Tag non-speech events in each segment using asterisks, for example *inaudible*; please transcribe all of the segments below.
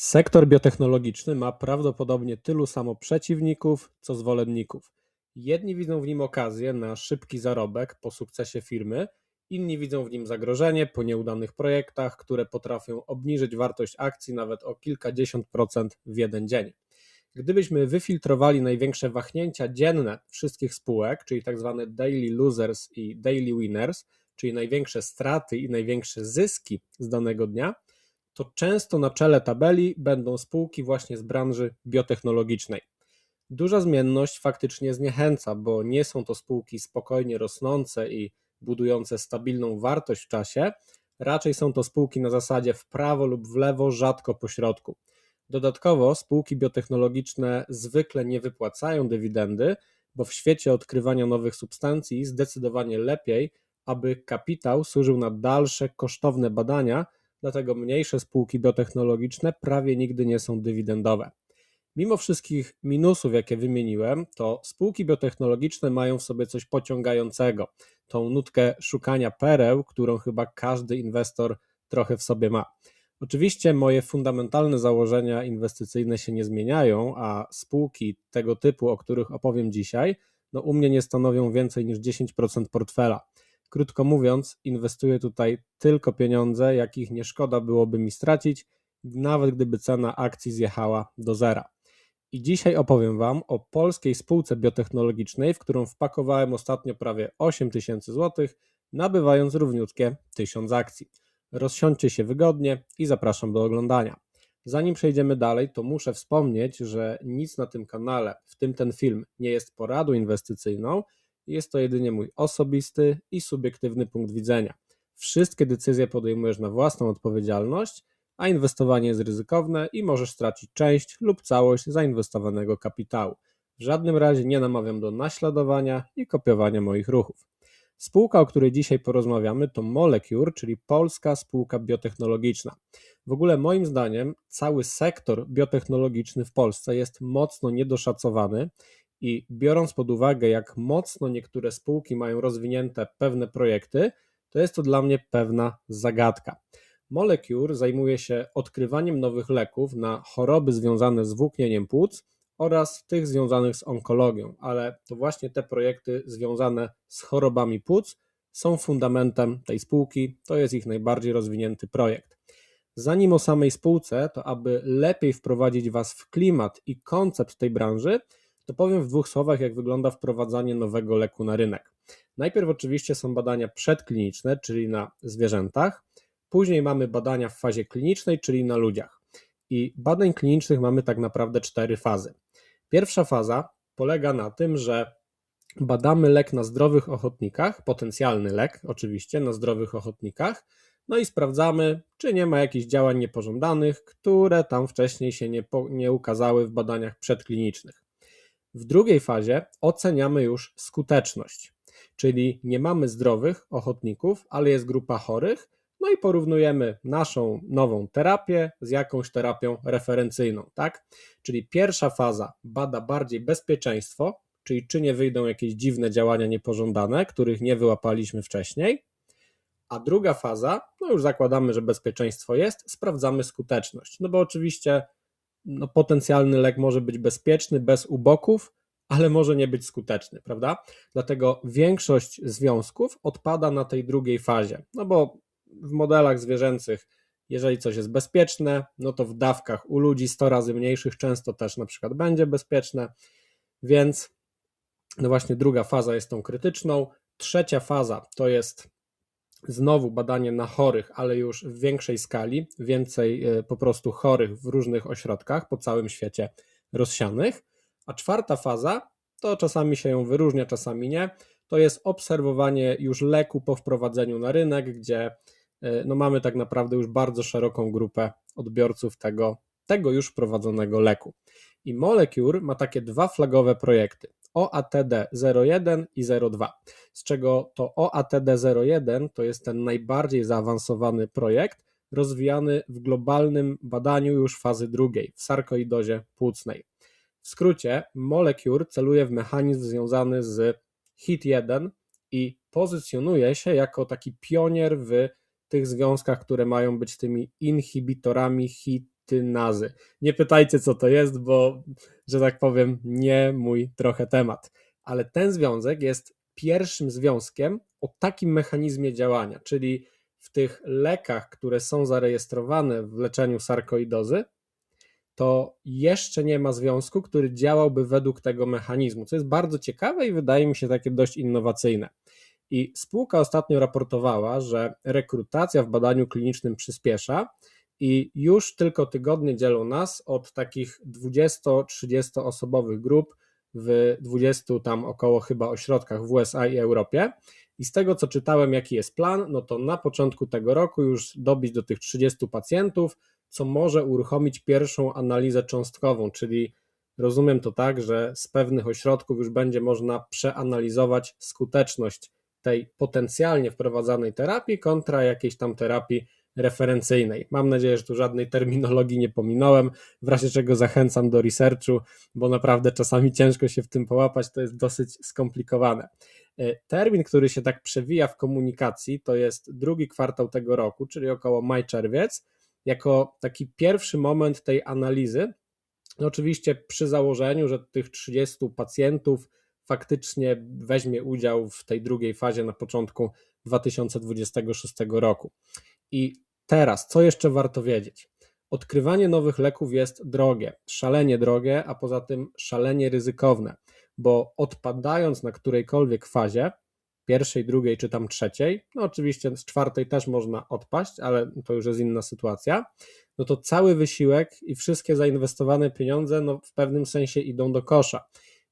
Sektor biotechnologiczny ma prawdopodobnie tylu samo przeciwników, co zwolenników. Jedni widzą w nim okazję na szybki zarobek po sukcesie firmy, inni widzą w nim zagrożenie po nieudanych projektach, które potrafią obniżyć wartość akcji nawet o kilkadziesiąt procent w jeden dzień. Gdybyśmy wyfiltrowali największe wahnięcia dzienne wszystkich spółek, czyli tak zwane daily losers i daily winners, czyli największe straty i największe zyski z danego dnia, to często na czele tabeli będą spółki właśnie z branży biotechnologicznej. Duża zmienność faktycznie zniechęca, bo nie są to spółki spokojnie rosnące i budujące stabilną wartość w czasie, raczej są to spółki na zasadzie w prawo lub w lewo, rzadko po środku. Dodatkowo spółki biotechnologiczne zwykle nie wypłacają dywidendy, bo w świecie odkrywania nowych substancji zdecydowanie lepiej, aby kapitał służył na dalsze kosztowne badania, dlatego mniejsze spółki biotechnologiczne prawie nigdy nie są dywidendowe. Mimo wszystkich minusów, jakie wymieniłem, to spółki biotechnologiczne mają w sobie coś pociągającego, tą nutkę szukania pereł, którą chyba każdy inwestor trochę w sobie ma. Oczywiście moje fundamentalne założenia inwestycyjne się nie zmieniają, a spółki tego typu, o których opowiem dzisiaj, no u mnie nie stanowią więcej niż 10% portfela. Krótko mówiąc, inwestuję tutaj tylko pieniądze, jakich nie szkoda byłoby mi stracić, nawet gdyby cena akcji zjechała do zera. I dzisiaj opowiem Wam o polskiej spółce biotechnologicznej, w którą wpakowałem ostatnio prawie 8 tysięcy złotych, nabywając równiutkie 1000 akcji. Rozsiądźcie się wygodnie i zapraszam do oglądania. Zanim przejdziemy dalej, to muszę wspomnieć, że nic na tym kanale, w tym ten film, nie jest poradą inwestycyjną, jest to jedynie mój osobisty i subiektywny punkt widzenia. Wszystkie decyzje podejmujesz na własną odpowiedzialność, a inwestowanie jest ryzykowne i możesz stracić część lub całość zainwestowanego kapitału. W żadnym razie nie namawiam do naśladowania i kopiowania moich ruchów. Spółka, o której dzisiaj porozmawiamy, to Molecure, czyli polska spółka biotechnologiczna. W ogóle, moim zdaniem, cały sektor biotechnologiczny w Polsce jest mocno niedoszacowany i biorąc pod uwagę, jak mocno niektóre spółki mają rozwinięte pewne projekty, to jest to dla mnie pewna zagadka. Molecure zajmuje się odkrywaniem nowych leków na choroby związane z włóknieniem płuc oraz tych związanych z onkologią, ale to właśnie te projekty związane z chorobami płuc są fundamentem tej spółki, to jest ich najbardziej rozwinięty projekt. Zanim o samej spółce, to aby lepiej wprowadzić Was w klimat i koncept tej branży, to powiem w dwóch słowach, jak wygląda wprowadzanie nowego leku na rynek. Najpierw oczywiście są badania przedkliniczne, czyli na zwierzętach, później mamy badania w fazie klinicznej, czyli na ludziach. I badań klinicznych mamy tak naprawdę cztery fazy. Pierwsza faza polega na tym, że badamy lek na zdrowych ochotnikach, potencjalny lek oczywiście na zdrowych ochotnikach, no i sprawdzamy, czy nie ma jakichś działań niepożądanych, które tam wcześniej się nie, po, nie ukazały w badaniach przedklinicznych. W drugiej fazie oceniamy już skuteczność, czyli nie mamy zdrowych ochotników, ale jest grupa chorych, no i porównujemy naszą nową terapię z jakąś terapią referencyjną, tak? Czyli pierwsza faza bada bardziej bezpieczeństwo, czyli czy nie wyjdą jakieś dziwne działania niepożądane, których nie wyłapaliśmy wcześniej. A druga faza, no już zakładamy, że bezpieczeństwo jest, sprawdzamy skuteczność. No bo oczywiście no, potencjalny lek może być bezpieczny, bez uboków, ale może nie być skuteczny, prawda? Dlatego większość związków odpada na tej drugiej fazie, no bo w modelach zwierzęcych, jeżeli coś jest bezpieczne, no to w dawkach u ludzi 100 razy mniejszych często też na przykład będzie bezpieczne, więc no właśnie druga faza jest tą krytyczną. Trzecia faza to jest znowu badanie na chorych, ale już w większej skali, więcej e, po prostu chorych w różnych ośrodkach po całym świecie rozsianych. A czwarta faza, to czasami się ją wyróżnia, czasami nie, to jest obserwowanie już leku po wprowadzeniu na rynek, gdzie e, no mamy tak naprawdę już bardzo szeroką grupę odbiorców tego, tego już wprowadzonego leku. I Molecure ma takie dwa flagowe projekty. OATD01 i 02, z czego to OATD01 to jest ten najbardziej zaawansowany projekt, rozwijany w globalnym badaniu już fazy drugiej, w sarkoidozie płucnej. W skrócie, Molecure celuje w mechanizm związany z HIT1 i pozycjonuje się jako taki pionier w tych związkach, które mają być tymi inhibitorami HIT aglutynazy. Nie pytajcie, co to jest, bo, że tak powiem, nie mój trochę temat. Ale ten związek jest pierwszym związkiem o takim mechanizmie działania, czyli w tych lekach, które są zarejestrowane w leczeniu sarkoidozy, to jeszcze nie ma związku, który działałby według tego mechanizmu, co jest bardzo ciekawe i wydaje mi się takie dość innowacyjne. I spółka ostatnio raportowała, że rekrutacja w badaniu klinicznym przyspiesza i już tylko tygodnie dzielą nas od takich 20-30 osobowych grup w 20 tam około chyba ośrodkach w USA i Europie. I z tego co czytałem, jaki jest plan, no to na początku tego roku już dobić do tych 30 pacjentów, co może uruchomić pierwszą analizę cząstkową, czyli rozumiem to tak, że z pewnych ośrodków już będzie można przeanalizować skuteczność tej potencjalnie wprowadzanej terapii kontra jakiejś tam terapii referencyjnej. Mam nadzieję, że tu żadnej terminologii nie pominąłem, w razie czego zachęcam do researchu, bo naprawdę czasami ciężko się w tym połapać, to jest dosyć skomplikowane. E, termin, który się tak przewija w komunikacji, to jest drugi kwartał tego roku, czyli około maj-czerwiec, jako taki pierwszy moment tej analizy. No oczywiście przy założeniu, że tych 30 pacjentów faktycznie weźmie udział w tej drugiej fazie na początku 2026 roku. I teraz, co jeszcze warto wiedzieć? Odkrywanie nowych leków jest drogie, szalenie drogie, a poza tym szalenie ryzykowne, bo odpadając na którejkolwiek fazie, pierwszej, drugiej czy tam trzeciej, no oczywiście z czwartej też można odpaść, ale to już jest inna sytuacja, no to cały wysiłek i wszystkie zainwestowane pieniądze no w pewnym sensie idą do kosza.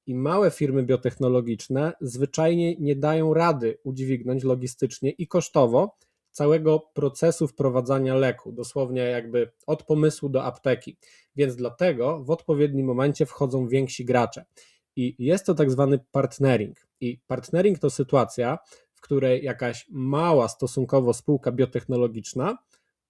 I małe firmy biotechnologiczne zwyczajnie nie dają rady udźwignąć logistycznie i kosztowo całego procesu wprowadzania leku, dosłownie jakby od pomysłu do apteki. Więc dlatego w odpowiednim momencie wchodzą więksi gracze. I jest to tak zwany partnering. I partnering to sytuacja, w której jakaś mała stosunkowo spółka biotechnologiczna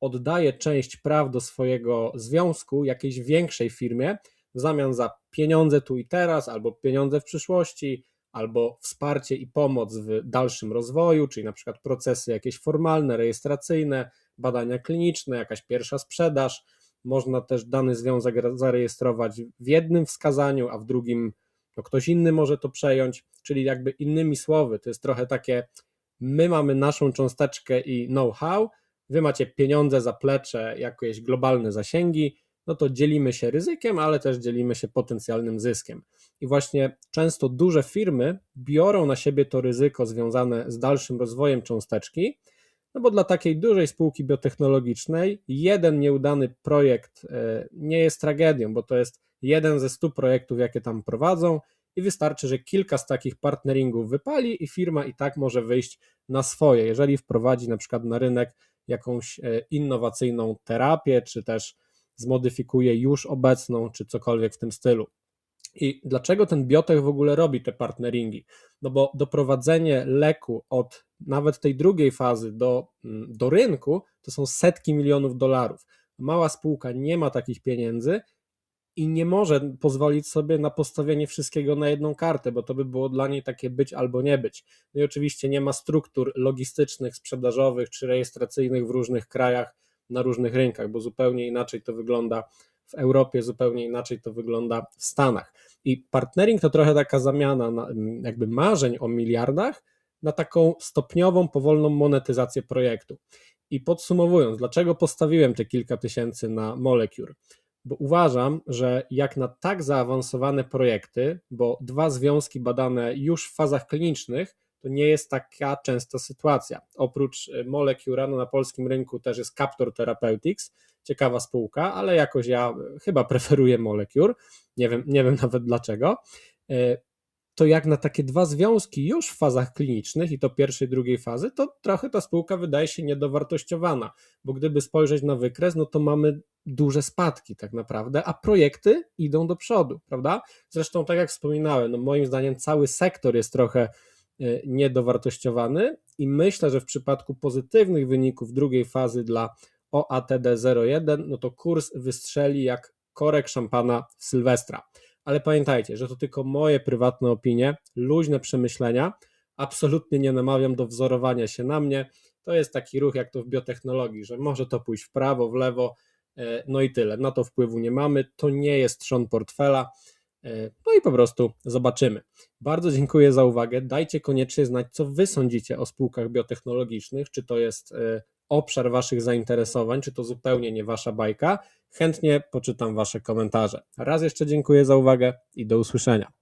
oddaje część praw do swojego związku jakiejś większej firmie w zamian za pieniądze tu i teraz, albo pieniądze w przyszłości, albo wsparcie i pomoc w dalszym rozwoju, czyli na przykład procesy jakieś formalne, rejestracyjne, badania kliniczne, jakaś pierwsza sprzedaż. Można też dany związek zarejestrować w jednym wskazaniu, a w drugim no ktoś inny może to przejąć, czyli jakby innymi słowy, to jest trochę takie, my mamy naszą cząsteczkę i know-how, wy macie pieniądze, zaplecze, jakieś globalne zasięgi, no to dzielimy się ryzykiem, ale też dzielimy się potencjalnym zyskiem. I właśnie często duże firmy biorą na siebie to ryzyko związane z dalszym rozwojem cząsteczki, no bo dla takiej dużej spółki biotechnologicznej jeden nieudany projekt e, nie jest tragedią, bo to jest jeden ze stu projektów, jakie tam prowadzą, i wystarczy, że kilka z takich partneringów wypali i firma i tak może wyjść na swoje, jeżeli wprowadzi na przykład na rynek jakąś e, innowacyjną terapię, czy też zmodyfikuje już obecną, czy cokolwiek w tym stylu. I dlaczego ten biotech w ogóle robi te partneringi? No bo doprowadzenie leku od nawet tej drugiej fazy do, mm, do rynku to są setki milionów dolarów. Mała spółka nie ma takich pieniędzy i nie może pozwolić sobie na postawienie wszystkiego na jedną kartę, bo to by było dla niej takie być albo nie być. No i oczywiście nie ma struktur logistycznych, sprzedażowych czy rejestracyjnych w różnych krajach, na różnych rynkach, bo zupełnie inaczej to wygląda w Europie, zupełnie inaczej to wygląda w Stanach. I partnering to trochę taka zamiana na, jakby marzeń o miliardach na taką stopniową, powolną monetyzację projektu. I podsumowując, dlaczego postawiłem te kilka tysięcy na Molecure? Bo uważam, że jak na tak zaawansowane projekty, bo dwa związki badane już w fazach klinicznych, to nie jest taka częsta sytuacja. Oprócz e, Molecura na polskim rynku też jest Captor Therapeutics, ciekawa spółka, ale jakoś ja e, chyba *laughs* preferuję Molecure, nie wiem, nie wiem nawet dlaczego. E, to jak na takie dwa związki już w fazach klinicznych i to pierwszej, drugiej fazy, to trochę ta spółka wydaje się niedowartościowana, bo gdyby spojrzeć na wykres, no to mamy duże spadki tak naprawdę, a projekty idą do przodu, prawda? Zresztą tak jak wspominałem, no moim zdaniem cały sektor jest trochę Y, niedowartościowany i myślę, że w przypadku pozytywnych wyników drugiej fazy dla OATD01, no to kurs wystrzeli jak korek szampana Sylwestra. Ale pamiętajcie, że to tylko moje prywatne opinie, luźne przemyślenia. Absolutnie nie namawiam do wzorowania się na mnie. To jest taki ruch jak to w biotechnologii, że może to pójść w prawo, w lewo. E, No i tyle. Na to wpływu nie mamy. To nie jest trzon portfela. E, No i po prostu zobaczymy. Bardzo dziękuję za uwagę. Dajcie koniecznie znać, co Wy sądzicie o spółkach biotechnologicznych. Czy to jest e, obszar Waszych zainteresowań, czy to zupełnie nie Wasza bajka. Chętnie poczytam Wasze komentarze. Raz jeszcze dziękuję za uwagę i do usłyszenia.